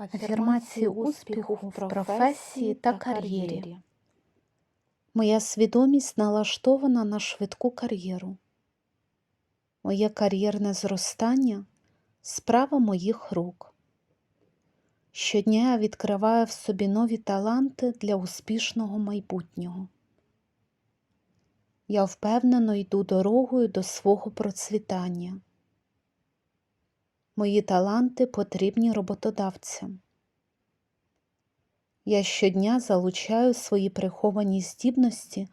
Афірмації успіху в професії та кар'єрі. Моя свідомість налаштована на швидку кар'єру. Моє кар'єрне зростання справа моїх рук. Щодня я відкриваю в собі нові таланти для успішного майбутнього. Я впевнено йду дорогою до свого процвітання. Мої таланти потрібні роботодавцям. Я щодня залучаю свої приховані здібності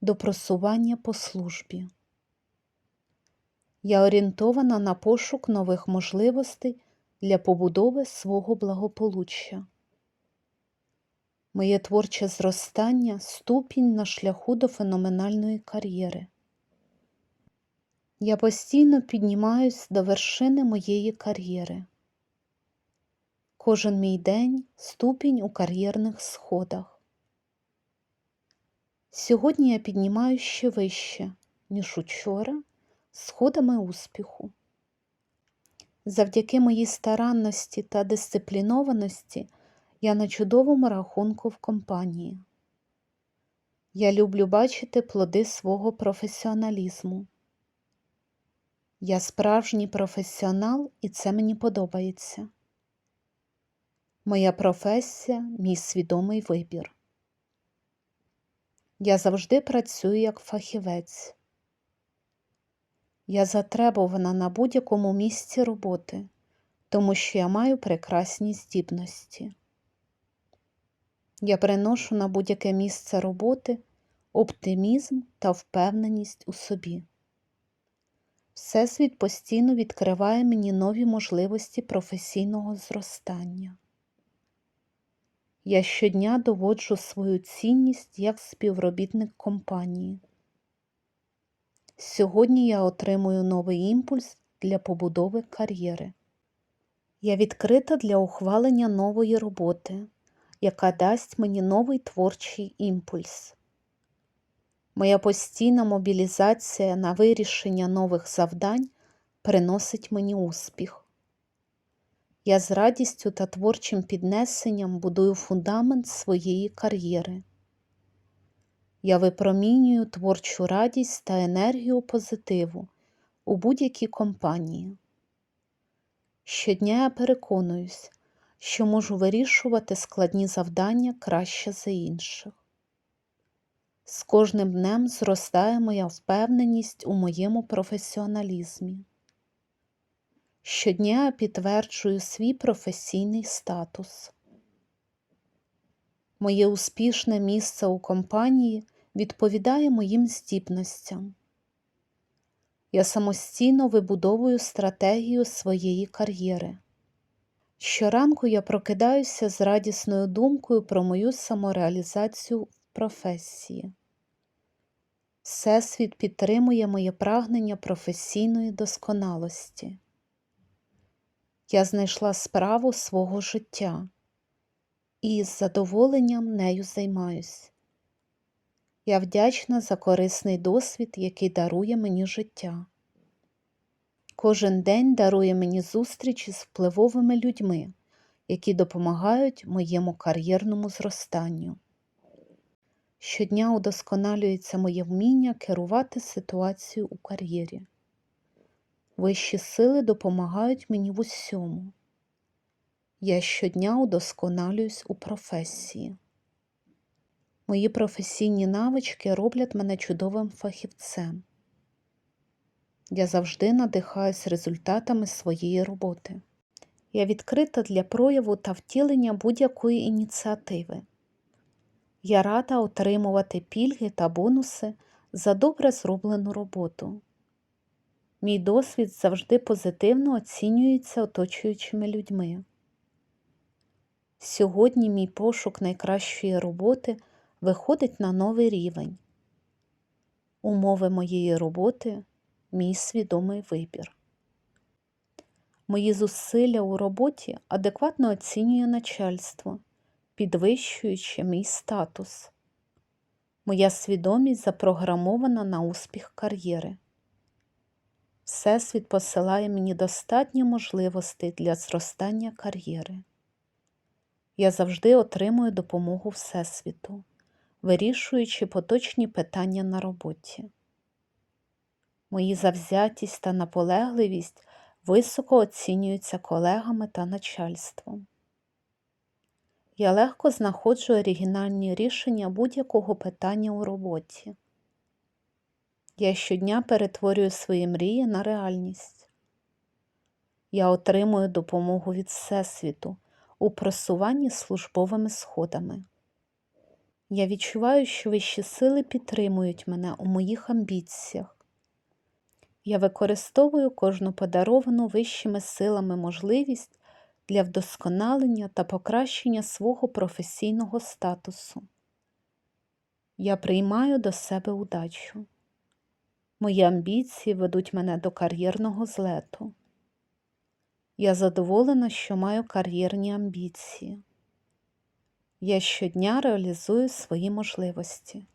до просування по службі. Я орієнтована на пошук нових можливостей для побудови свого благополуччя. Моє творче зростання ступінь на шляху до феноменальної кар'єри. Я постійно піднімаюсь до вершини моєї кар'єри. Кожен мій день ступінь у кар'єрних сходах. Сьогодні я піднімаюсь ще вище, ніж учора, сходами успіху. Завдяки моїй старанності та дисциплінованості я на чудовому рахунку в компанії. Я люблю бачити плоди свого професіоналізму. Я справжній професіонал, і це мені подобається. Моя професія мій свідомий вибір. Я завжди працюю як фахівець. Я затребувана на будь-якому місці роботи, тому що я маю прекрасні здібності. Я приношу на будь-яке місце роботи оптимізм та впевненість у собі. Всесвіт постійно відкриває мені нові можливості професійного зростання. Я щодня доводжу свою цінність як співробітник компанії. Сьогодні я отримую новий імпульс для побудови кар'єри. Я відкрита для ухвалення нової роботи, яка дасть мені новий творчий імпульс. Моя постійна мобілізація на вирішення нових завдань приносить мені успіх. Я з радістю та творчим піднесенням будую фундамент своєї кар'єри. Я випромінюю творчу радість та енергію позитиву у будь-якій компанії. Щодня я переконуюсь, що можу вирішувати складні завдання краще за інших. З кожним днем зростає моя впевненість у моєму професіоналізмі. Щодня я підтверджую свій професійний статус. Моє успішне місце у компанії відповідає моїм здібностям. Я самостійно вибудовую стратегію своєї кар'єри. Щоранку я прокидаюся з радісною думкою про мою самореалізацію професії. Всесвіт підтримує моє прагнення професійної досконалості. Я знайшла справу свого життя і з задоволенням нею займаюсь. Я вдячна за корисний досвід, який дарує мені життя. Кожен день дарує мені зустрічі з впливовими людьми, які допомагають моєму кар'єрному зростанню. Щодня удосконалюється моє вміння керувати ситуацією у кар'єрі. Вищі сили допомагають мені в усьому. Я щодня удосконалююсь у професії. Мої професійні навички роблять мене чудовим фахівцем. Я завжди надихаюсь результатами своєї роботи. Я відкрита для прояву та втілення будь-якої ініціативи. Я рада отримувати пільги та бонуси за добре зроблену роботу. Мій досвід завжди позитивно оцінюється оточуючими людьми. Сьогодні мій пошук найкращої роботи виходить на новий рівень. Умови моєї роботи мій свідомий вибір. Мої зусилля у роботі адекватно оцінює начальство, підвищуючи мій статус. Моя свідомість запрограмована на успіх кар'єри. Всесвіт посилає мені достатньо можливостей для зростання кар'єри. Я завжди отримую допомогу Всесвіту, вирішуючи поточні питання на роботі. Мої завзятість та наполегливість високо оцінюються колегами та начальством. Я легко знаходжу оригінальні рішення будь-якого питання у роботі. Я щодня перетворюю свої мрії на реальність. Я отримую допомогу від Всесвіту у просуванні службовими сходами. Я відчуваю, що вищі сили підтримують мене у моїх амбіціях. Я використовую кожну подаровану вищими силами можливість для вдосконалення та покращення свого професійного статусу. Я приймаю до себе удачу. Мої амбіції ведуть мене до кар'єрного злету. Я задоволена, що маю кар'єрні амбіції. Я щодня реалізую свої можливості.